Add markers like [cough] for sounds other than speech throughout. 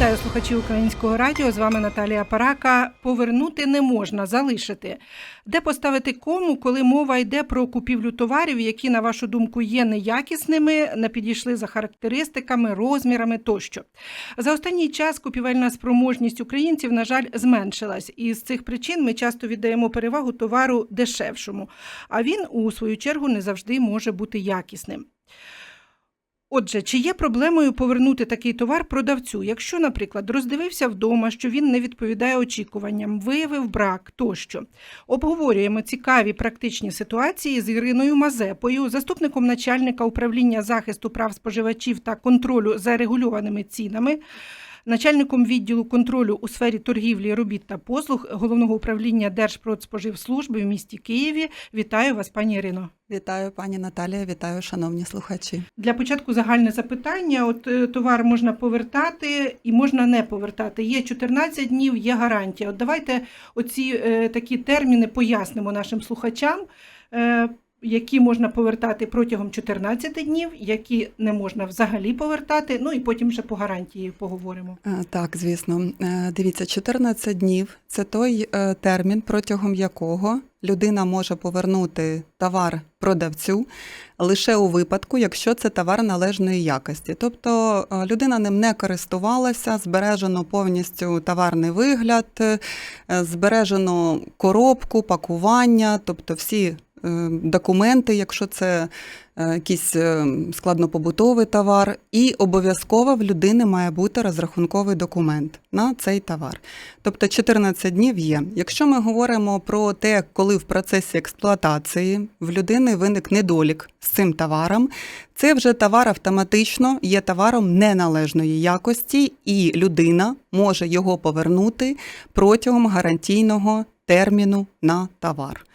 Вітаю слухачі українського радіо. З вами Наталія Парака. Повернути не можна, залишити. Де поставити кому, коли мова йде про купівлю товарів, які, на вашу думку, є неякісними, не підійшли за характеристиками, розмірами тощо. За останній час купівельна спроможність українців, на жаль, зменшилась, і з цих причин ми часто віддаємо перевагу товару дешевшому, а він, у свою чергу, не завжди може бути якісним. Отже, чи є проблемою повернути такий товар продавцю, якщо, наприклад, роздивився вдома, що він не відповідає очікуванням, виявив брак тощо. Обговорюємо цікаві практичні ситуації з Іриною Мазепою, заступником начальника управління захисту прав споживачів та контролю за регульованими цінами. Начальником відділу контролю у сфері торгівлі, робіт та послуг головного управління Держпродспоживслужби в місті Києві. Вітаю вас, пані Ірино. Вітаю, пані Наталія, вітаю, шановні слухачі. Для початку загальне запитання: от е, товар можна повертати і можна не повертати. Є 14 днів, є гарантія. От давайте оці е, такі терміни пояснимо нашим слухачам. Які можна повертати протягом 14 днів, які не можна взагалі повертати. Ну і потім вже по гарантії поговоримо. Е, Так, звісно. Е, Дивіться, 14 днів це той е, термін, протягом якого людина може повернути товар продавцю лише у випадку, якщо це товар належної якості. Тобто людина ним не користувалася, збережено повністю товарний вигляд, збережено коробку, пакування, тобто всі документи, якщо це е, якийсь е, складнопобутовий товар, і обов'язково в людини має бути розрахунковий документ на цей товар. Тобто 14 днів є. Якщо ми говоримо про те, коли в процесі експлуатації в людини виник недолік з цим товаром, це вже товар автоматично є товаром неналежної якості, і людина може його повернути протягом гарантійного терміну на товар.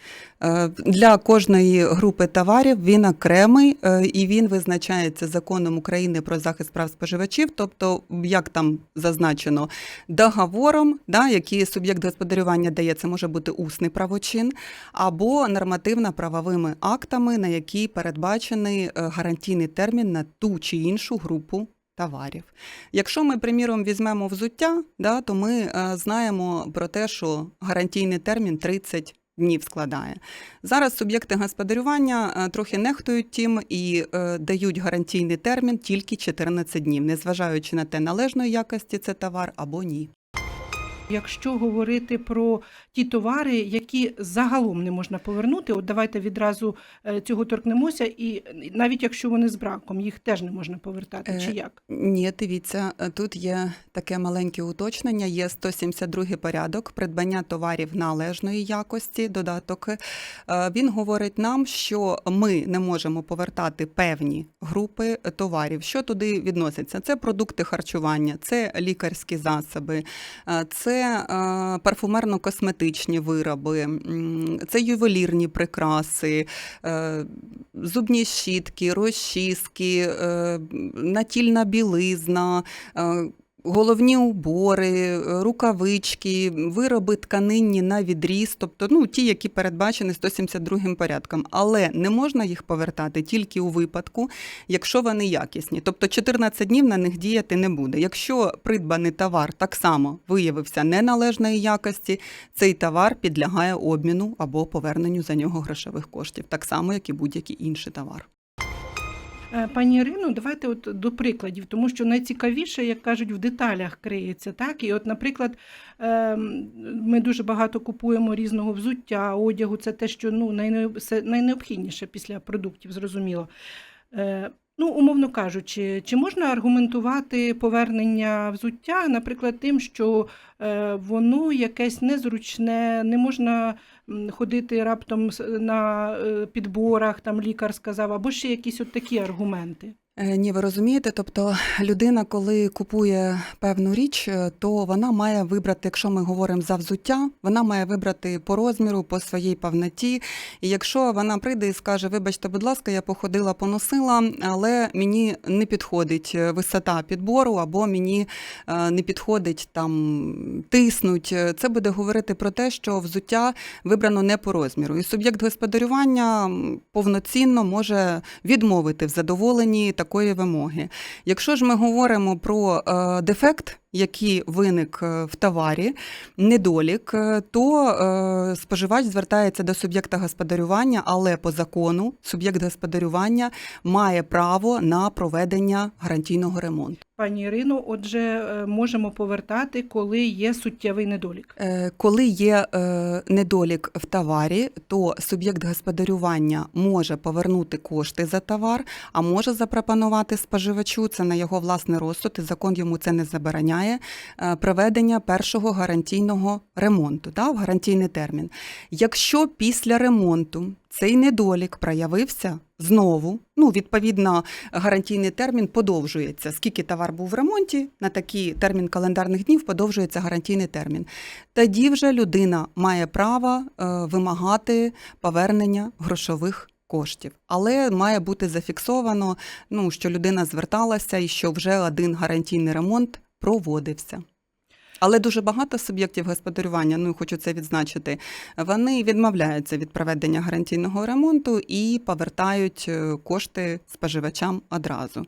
Е, Для кожної групи товарів він окремий е, і він визначається законом України про захист прав споживачів, тобто, як там зазначено, договором, да, який суб'єкт господарювання дає, це може бути усний правочин, або нормативно-правовими актами, на які передбачений е, гарантійний термін на ту чи іншу групу товарів. Якщо ми, приміром, візьмемо взуття, да, то ми е, знаємо про те, що гарантійний термін 30 днів складає. Зараз суб'єкти господарювання е, трохи нехтують тим і е, дають гарантійний термін тільки 14 днів, незважаючи на те, належної якості це товар або ні. Якщо говорити про ті товари, які загалом не можна повернути, от давайте відразу е, цього торкнемося, і навіть якщо вони з браком, їх теж не можна повертати, Е, чи як? Ні, дивіться, е, тут є таке маленьке уточнення. Є 172 порядок придбання товарів належної якості. Додаток Е, він говорить нам, що ми не можемо повертати певні групи товарів. Що туди відноситься? Це продукти харчування, це лікарські засоби, е, е, парфумерно-косметичні вироби, це ювелірні прикраси, е, зубні щітки, розчіски, е, натільна білизна. Головні убори, е, рукавички, вироби тканинні на відріз, тобто ну, ті, які передбачені 172 порядком. Але не можна їх повертати тільки у випадку, якщо вони якісні. Тобто 14 днів на них діяти не буде. Якщо придбаний товар так само виявився неналежної якості, цей товар підлягає обміну або поверненню за нього грошових коштів, так само, як і будь-який інший товар. Е, Пані Ірино, давайте от до прикладів, тому що найцікавіше, як кажуть, в деталях криється. Так? І от, наприклад, ем, ми дуже багато купуємо різного взуття, одягу, це те, що ну, найнеобхідніше після продуктів, зрозуміло. Е, Ну, умовно кажучи, чи можна аргументувати повернення взуття, наприклад, тим, що е, воно якесь незручне, не можна ходити раптом на е, підборах, там лікар сказав, або ще якісь от такі аргументи. Е, Ні, ви розумієте, тобто людина, коли купує певну річ, е, то вона має вибрати, якщо ми говоримо за взуття, вона має вибрати по розміру, по своїй повноті. І якщо вона прийде і скаже, вибачте, будь ласка, я походила, поносила, але мені не підходить висота підбору, або мені не підходить там тиснуть, це буде говорити про те, що взуття вибрано не по розміру. І суб'єкт господарювання повноцінно може відмовити в задоволенні такої вимоги. Якщо ж ми говоримо про е, дефект, який виник е, в товарі, недолік, е, то споживач звертається до суб'єкта господарювання, але по закону суб'єкт господарювання має право на проведення гарантійного ремонту. Пані Ірино, отже, е, можемо повертати, коли є суттєвий недолік. Е, Коли є е, недолік в товарі, то суб'єкт господарювання може повернути кошти за товар, а може запропонувати споживачу це на його власний розсуд, і закон йому це не забороняє. Проведення першого гарантійного ремонту да, в гарантійний термін. Якщо після ремонту цей недолік проявився знову, ну відповідно, гарантійний термін подовжується. Скільки товар був в ремонті, на такий термін календарних днів подовжується гарантійний термін. Тоді вже людина має право е, вимагати повернення грошових коштів, але має бути зафіксовано, ну що людина зверталася і що вже один гарантійний ремонт проводився. Але дуже багато суб'єктів господарювання, ну хочу це відзначити, вони відмовляються від проведення гарантійного ремонту і повертають е, кошти споживачам одразу.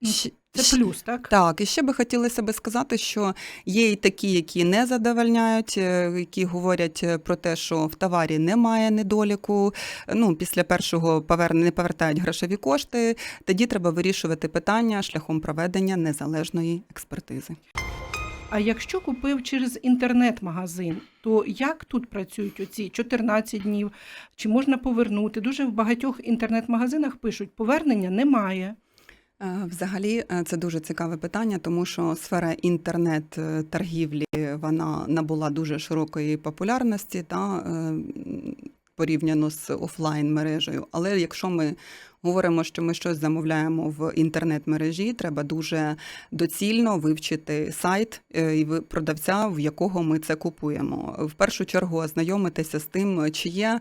Ну, Це плюс, так? так, і ще би хотілося би сказати, що є і такі, які не задовольняють, е, які говорять е, про те, що в товарі немає недоліку. Ну, після першого повернення не повертають грошові кошти. Тоді треба вирішувати питання шляхом проведення незалежної експертизи. А якщо купив через інтернет-магазин, то як тут працюють оці 14 днів? Чи можна повернути? Дуже в багатьох інтернет-магазинах пишуть, повернення немає. Е, Взагалі, е, це дуже цікаве питання, тому що сфера інтернет-торгівлі вона набула дуже широкої популярності та е, порівняно з офлайн мережею. Але якщо ми говоримо, що ми щось замовляємо в інтернет-мережі, треба дуже доцільно вивчити сайт е, і продавця, в якого ми це купуємо. В першу чергу ознайомитися з тим, чи є е,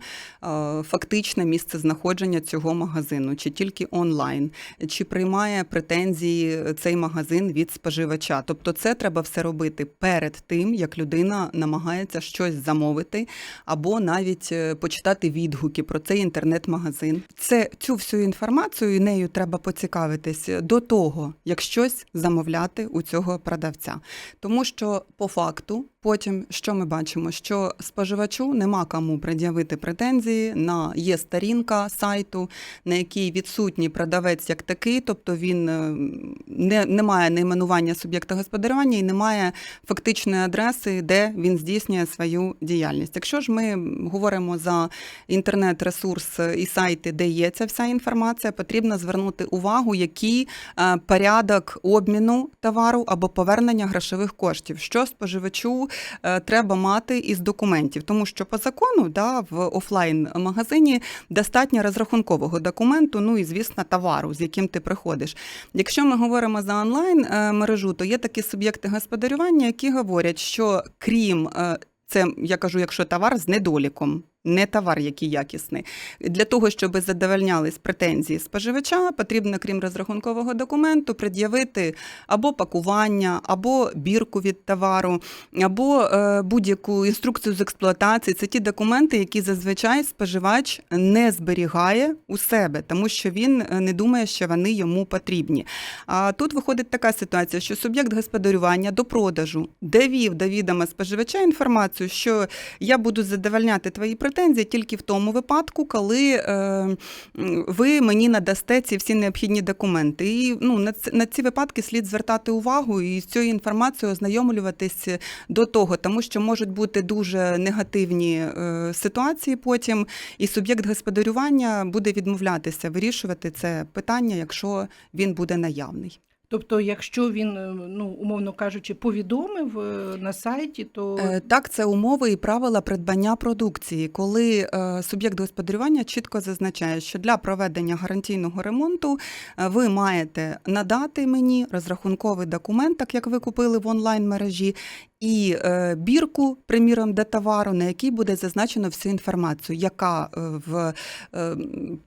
фактичне місце знаходження цього магазину, чи тільки онлайн, чи приймає претензії цей магазин від споживача. Тобто, це треба все робити перед тим, як людина намагається щось замовити, або навіть е, почитати відгуки про цей інтернет-магазин. Це цю всю інформацію і нею треба поцікавитись до того, як щось замовляти у цього продавця. Тому що по факту, потім що ми бачимо, що споживачу нема кому пред'явити претензії на є сторінка сайту, на якій відсутній продавець як такий, тобто він е, не, не має найменування суб'єкта господарювання і не має фактичної адреси, де він здійснює свою діяльність. Якщо ж ми говоримо за інтернет-ресурс і сайти, де є ця вся інформація, потрібно звернути увагу, який е, порядок обміну товару або повернення грошових коштів, що споживачу треба мати із документів, тому що по закону да, в офлайн-магазині достатньо розрахункового документу, ну і звісно, товару, з яким ти приходиш. Якщо ми говоримо за онлайн е, мережу, то є такі суб'єкти господарювання, які говорять, що крім е, це я кажу, якщо товар з недоліком. Не товар, який якісний. Для того, щоб задовольнялись претензії споживача, потрібно, крім розрахункового документу, пред'явити або пакування, або бірку від товару, або е, будь-яку інструкцію з експлуатації. Це ті документи, які зазвичай споживач не зберігає у себе, тому що він е, не думає, що вони йому потрібні. А тут виходить така ситуація, що суб'єкт господарювання до продажу довів до відома споживача інформацію, що я буду задовольняти твої претензії тільки в тому випадку, коли е, ви мені надасте ці всі необхідні документи. І ну, на ці випадки слід звертати увагу і з цією інформацією ознайомлюватись до того, тому що можуть бути дуже негативні е, ситуації потім, і суб'єкт господарювання буде відмовлятися вирішувати це питання, якщо він буде наявний. Тобто, якщо він, е, ну умовно кажучи, повідомив е, на сайті, то Е, Так, це умови і правила придбання продукції, коли суб'єкт господарювання чітко зазначає, що для проведення гарантійного ремонту ви маєте надати мені розрахунковий документ, так як ви купили в онлайн мережі, і е, бірку, приміром, до товару, на якій буде зазначено всю інформацію, яка е, в е,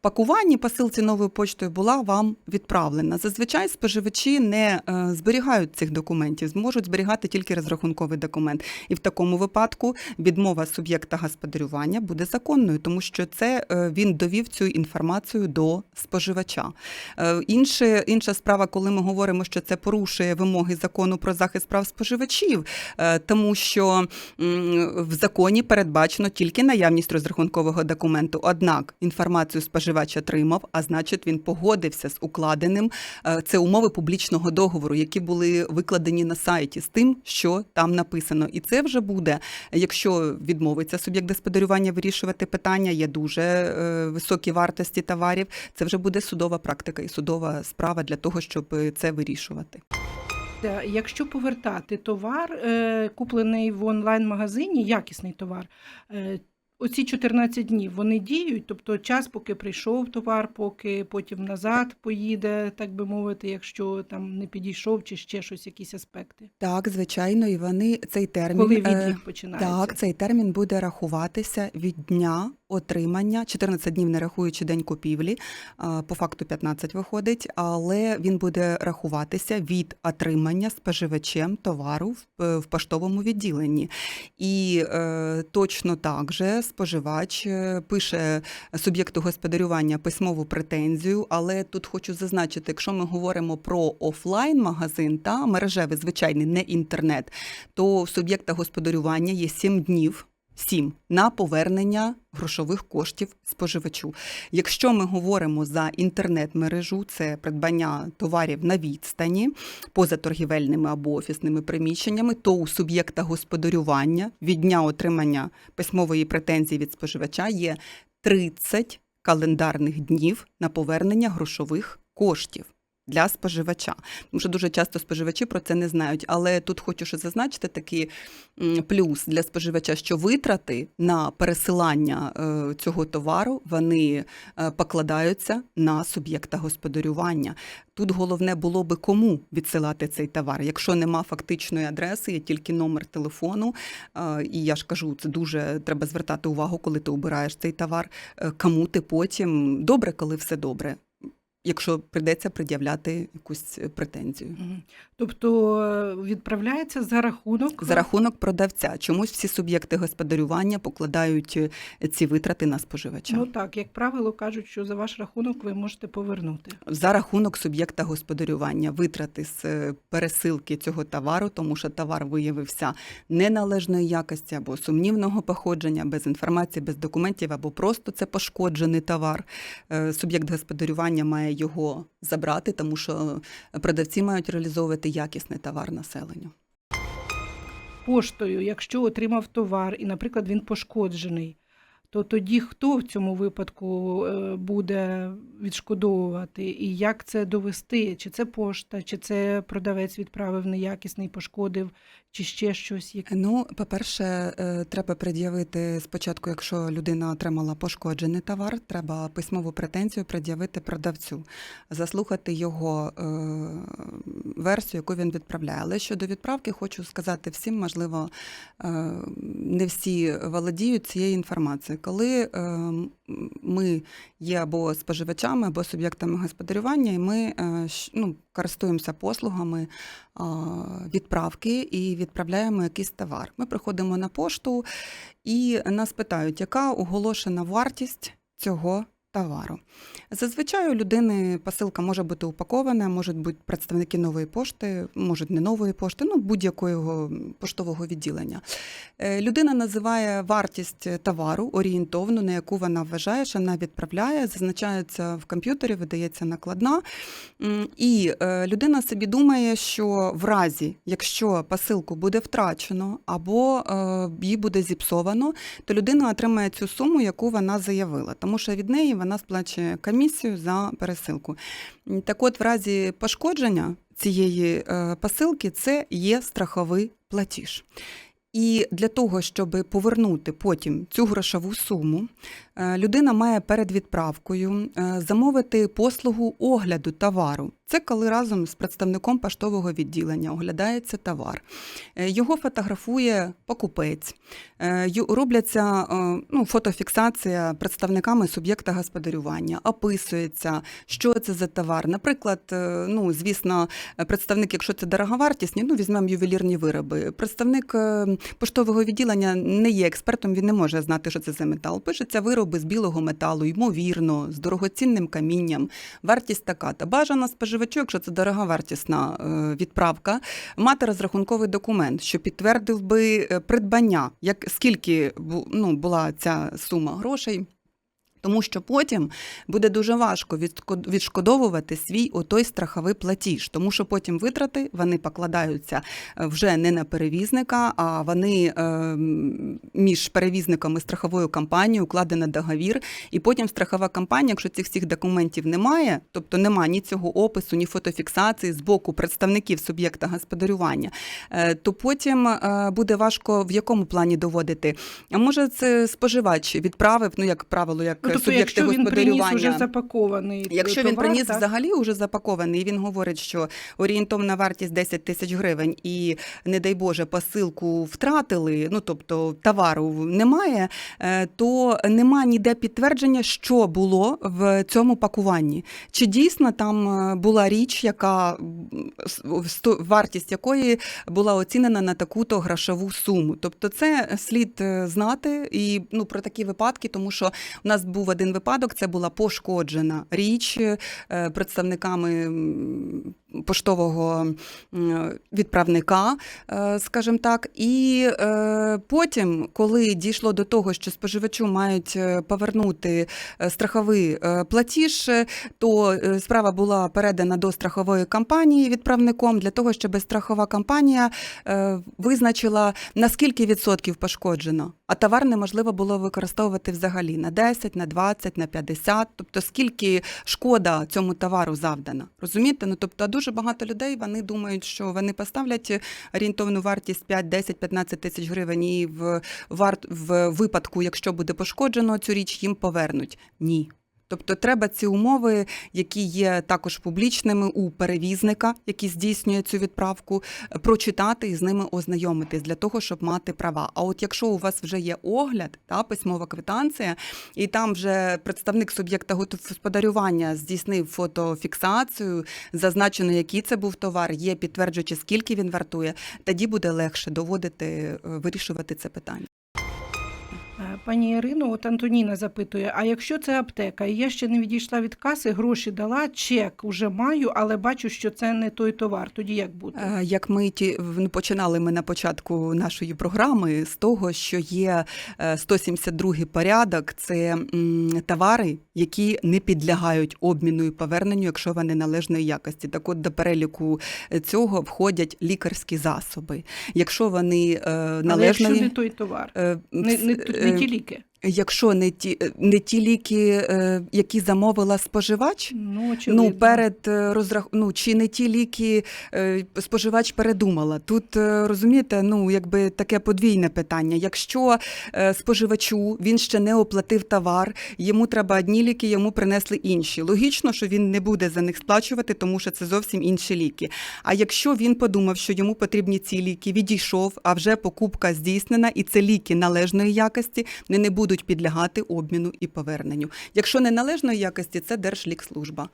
пакуванні посилці новою почтою була вам відправлена. Зазвичай споживачі не зберігають цих документів, зможуть зберігати тільки розрахунковий документ. І в такому випадку відмова суб'єкта господарювання буде законною, тому що це він довів цю інформацію до споживача. Інше, інша справа, коли ми говоримо, що це порушує вимоги закону про захист прав споживачів, тому що в законі передбачено тільки наявність розрахункового документу. Однак інформацію споживач отримав, а значить він погодився з укладеним. е, Це умови публічного договору, які були викладені на сайті з тим, що там написано. І це вже буде, якщо відмовиться суб'єкт господарювання вирішувати питання, є дуже е, високі вартості товарів. Це вже буде судова практика і судова справа для того, щоб е, це вирішувати. Е, Якщо повертати товар, е, куплений в онлайн-магазині, якісний товар, е, оці 14 днів вони діють, тобто час, поки прийшов товар, поки потім назад поїде, так би мовити, якщо там не підійшов чи ще щось, якісь аспекти. Так, звичайно, і вони цей термін Коли відлік починається? Так, цей термін буде рахуватися від дня отримання 14 днів, не рахуючи день купівлі, по факту 15 виходить, але він буде рахуватися від отримання споживачем товару в, е, поштовому відділенні. І е, точно так же споживач е, пише суб'єкту господарювання письмову претензію, але тут хочу зазначити, якщо ми говоримо про офлайн-магазин та мережевий, звичайний, не інтернет, то суб'єкта господарювання є 7 днів. 7 на повернення грошових коштів споживачу. Якщо ми говоримо за інтернет-мережу, це придбання товарів на відстані, поза торгівельними або офісними приміщеннями, то у суб'єкта господарювання від дня отримання письмової претензії від споживача є 30 календарних днів на повернення грошових коштів. Для споживача, тому що дуже часто споживачі про це не знають. Але тут хочу ще зазначити такий плюс для споживача, що витрати на пересилання е, цього товару вони е, покладаються на суб'єкта господарювання. Тут головне було би кому відсилати цей товар. Якщо нема фактичної адреси, є тільки номер телефону. е, І я ж кажу, це дуже треба звертати увагу, коли ти обираєш цей товар. Кому ти потім добре, коли все добре. Якщо прийдеться пред'являти якусь претензію. Тобто е, відправляється за рахунок За рахунок продавця. Чомусь всі суб'єкти господарювання покладають е, ці витрати на споживача. Ну так, як правило, кажуть, що за ваш рахунок ви можете повернути. За рахунок суб'єкта господарювання витрати з е, пересилки цього товару, тому що товар виявився неналежної якості або сумнівного походження, без інформації, без документів, або просто це пошкоджений товар. Суб'єкт господарювання має його забрати, тому що продавці мають реалізовувати якісний товар населенню. Поштою, якщо отримав товар і, наприклад, він пошкоджений, то тоді хто в цьому випадку е, буде відшкодовувати і як це довести? Чи це пошта, чи це продавець відправив неякісний, пошкодив, чи ще щось? Ну, по-перше, е, треба пред'явити спочатку, якщо людина отримала пошкоджений товар, треба письмову претензію пред'явити продавцю, заслухати його е, версію, яку він відправляє. Але щодо відправки, хочу сказати всім, можливо, не всі володіють цією інформацією. Коли е, ми є або споживачами, або суб'єктами господарювання, і ми е, ну, користуємося послугами відправки і відправляємо якийсь товар. Ми приходимо на пошту і нас питають, яка оголошена вартість цього товару. Зазвичай у людини посилка може бути упакована, можуть бути представники нової пошти, можуть не нової пошти, ну будь-якого поштового відділення. Е, Людина називає вартість товару орієнтовну, на яку вона вважає, що вона відправляє, зазначається в комп'ютері, видається накладна. І е, людина собі думає, що в разі, якщо посилку буде втрачено або е, її буде зіпсовано, то людина отримає цю суму, яку вона заявила, тому що від неї вона сплачує комісію за пересилку. Так от, в разі пошкодження цієї е, посилки, це є страховий платіж. І для того, щоб повернути потім цю грошову суму, е, людина має перед відправкою е, замовити послугу огляду товару. Це коли разом з представником поштового відділення оглядається товар. Е, Його фотографує покупець. Е, Робляться е, ну, фотофіксація представниками суб'єкта господарювання, описується, що це за товар. Наприклад, ну, звісно, представник, якщо це дороговартісні, ну, візьмемо ювелірні вироби. Представник поштового відділення не є експертом, він не може знати, що це за метал. Пишеться вироби з білого металу, ймовірно, з дорогоцінним камінням. Вартість така. Та бажано споживачу, якщо це дороговартісна вартісна відправка, мати розрахунковий документ, що підтвердив би е, придбання, як скільки ну, була ця сума грошей. Тому що потім буде дуже важко відшкодовувати свій отой страховий платіж, тому що потім витрати вони покладаються е, вже не на перевізника, а вони е, між перевізником і страховою компанією укладено договір. І потім страхова компанія, якщо цих всіх документів немає, тобто немає ні цього опису, ні фотофіксації з боку представників суб'єкта господарювання, е, то потім буде важко в якому плані доводити. А може, це споживач відправив, ну як правило, як Ну, тобто, якщо він приніс уже запакований Якщо товар, він приніс так? взагалі уже запакований, і він говорить, що орієнтовна вартість 10 тисяч гривень, і не дай Боже, посилку втратили, ну тобто товару немає, е, то нема ніде підтвердження, що було в цьому пакуванні. Чи дійсно там е, була річ, яка вартість якої була оцінена на таку-то грошову суму. Тобто, це слід е, знати і ну про такі випадки, тому що у нас був один випадок, це була пошкоджена річ е, представниками поштового відправника, е, скажімо так. І е, потім, коли дійшло до того, що споживачу мають е, повернути страховий платіж, то справа була передана до страхової компанії відправником для того, щоб страхова компанія визначила на скільки відсотків пошкоджено, а товар неможливо було використовувати взагалі на 10, на 20, на 50, тобто скільки шкода цьому товару завдана. Розумієте? Ну тобто дуже багато людей вони думають, що вони поставлять орієнтовну вартість 5, 10, 15 тисяч гривень, і в варт в випадку, якщо буде пошкоджено цю річ, їм повернуть. Ні. Тобто треба ці умови, які є також публічними у перевізника, який здійснює цю відправку, е, прочитати і з ними ознайомитись для того, щоб мати права. А от якщо у вас вже є огляд, та письмова квитанція, і там вже представник суб'єкта господарювання здійснив фотофіксацію, зазначено, який це був товар, є підтверджуючи, скільки він вартує, тоді буде легше доводити, е, вирішувати це питання. Е, Пані Ірино, от Антоніна запитує: а якщо це аптека, і я ще не відійшла від каси, гроші дала, чек уже маю, але бачу, що це не той товар. Тоді як бути? Е, Як ми ті починали ми на початку нашої програми з того, що є е, 172 порядок, це товари, які не підлягають обміну і поверненню, якщо вони належної якості. Так от до переліку цього входять лікарські засоби. Якщо вони е, Але якщо не той товар, е, не, не, не е, ті ліки. technikę. Якщо не ті, не ті ліки, е, які замовила споживач, Ну, очевидно. Ну, перед е, розрах... ну, чи не ті ліки е, споживач передумала. Тут розумієте, ну якби таке подвійне питання. Якщо споживачу він ще не оплатив товар, йому треба одні ліки, йому принесли інші. Логічно, що він не буде за них сплачувати, тому що це зовсім інші ліки. А якщо він подумав, що йому потрібні ці ліки, відійшов, а вже покупка здійснена, і це ліки належної якості, не будуть підлягати обміну і поверненню. Якщо не належної якості, це Держлікслужба.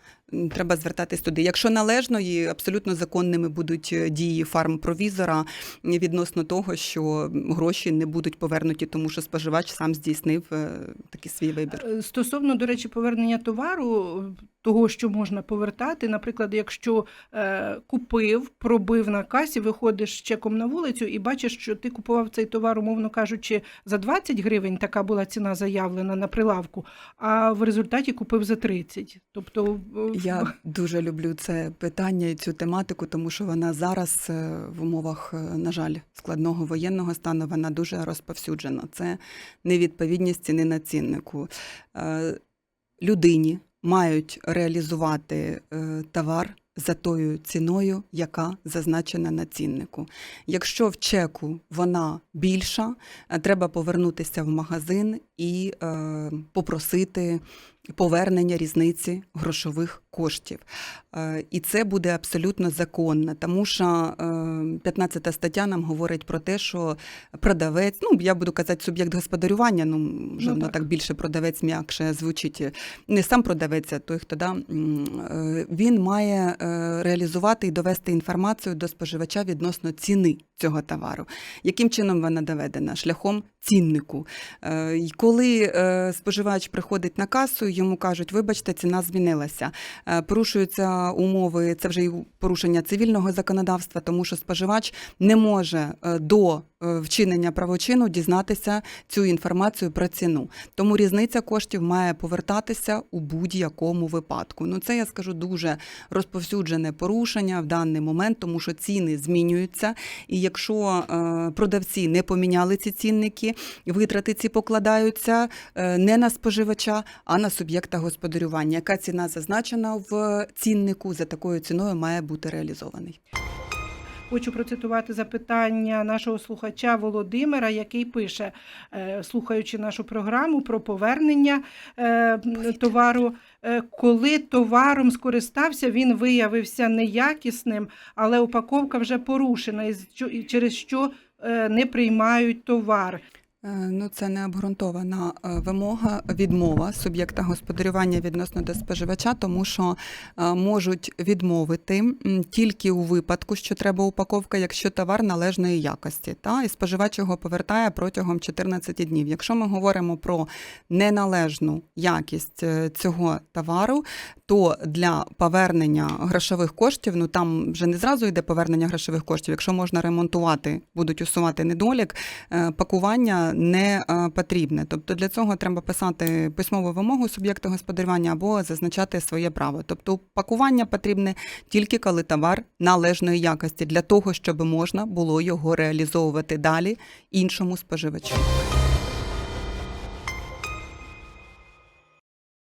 Треба звертатись туди. Якщо належної, абсолютно законними будуть е, дії фармпровізора відносно того, що гроші не будуть повернуті, тому що споживач сам здійснив е, такий свій вибір. Е, Стосовно, до речі, повернення товару, того, що можна повертати, наприклад, якщо е, купив, пробив на касі, виходиш з чеком на вулицю і бачиш, що ти купував цей товар, умовно кажучи, за 20 гривень, така була ціна заявлена на прилавку, а в результаті купив за 30. Тобто, Я [laughs] дуже люблю це питання і цю тематику, тому що вона зараз е, в умовах, е, на жаль, складного воєнного стану вона дуже розповсюджена. Це невідповідність ціни на ціннику. Е, Людині мають реалізувати е, товар за тою ціною, яка зазначена на ціннику. Якщо в чеку вона більша, е, треба повернутися в магазин і е, попросити повернення різниці грошових коштів. Е, І це буде абсолютно законно, тому що е, 15 стаття нам говорить про те, що продавець, ну я буду казати суб'єкт господарювання, ну вже Ну, так. так більше продавець м'якше звучить. Не сам продавець, а той, хто да, е, він має е, реалізувати і довести інформацію до споживача відносно ціни цього товару. Яким чином вона доведена? Шляхом ціннику. Е, І коли е, споживач приходить на касу, йому кажуть, вибачте, ціна змінилася. Е, Порушуються умови, це вже і порушення цивільного законодавства, тому що споживач не може е, до е, вчинення правочину дізнатися цю інформацію про ціну. Тому різниця коштів має повертатися у будь-якому випадку. Ну це я скажу дуже розповсюджене порушення в даний момент, тому що ціни змінюються. І якщо продавці не поміняли ці цінники, витрати ці покладаються не на споживача, а на суб'єкта господарювання. Яка ціна зазначена в ціннику, за такою ціною має бути реалізований. Хочу процитувати запитання нашого слухача Володимира, який пише, е, слухаючи нашу програму про повернення е, товару. е, Коли товаром скористався, він виявився неякісним, але упаковка вже порушена, і через що не приймають товар. Е, Ну, це не обґрунтована е, вимога, відмова суб'єкта господарювання відносно до споживача, тому що е, можуть відмовити тільки у випадку, що треба упаковка, якщо товар належної якості, та і споживач його повертає протягом 14 днів. Якщо ми говоримо про неналежну якість цього товару, то для повернення грошових коштів, ну там вже не зразу йде повернення грошових коштів. Якщо можна ремонтувати, будуть усувати недолік, е, пакування не е, потрібне. Тобто для цього треба писати письмову вимогу суб'єкта господарювання або зазначати своє право. Тобто пакування потрібне тільки коли товар належної якості, для того, щоб можна було його реалізовувати далі іншому споживачу.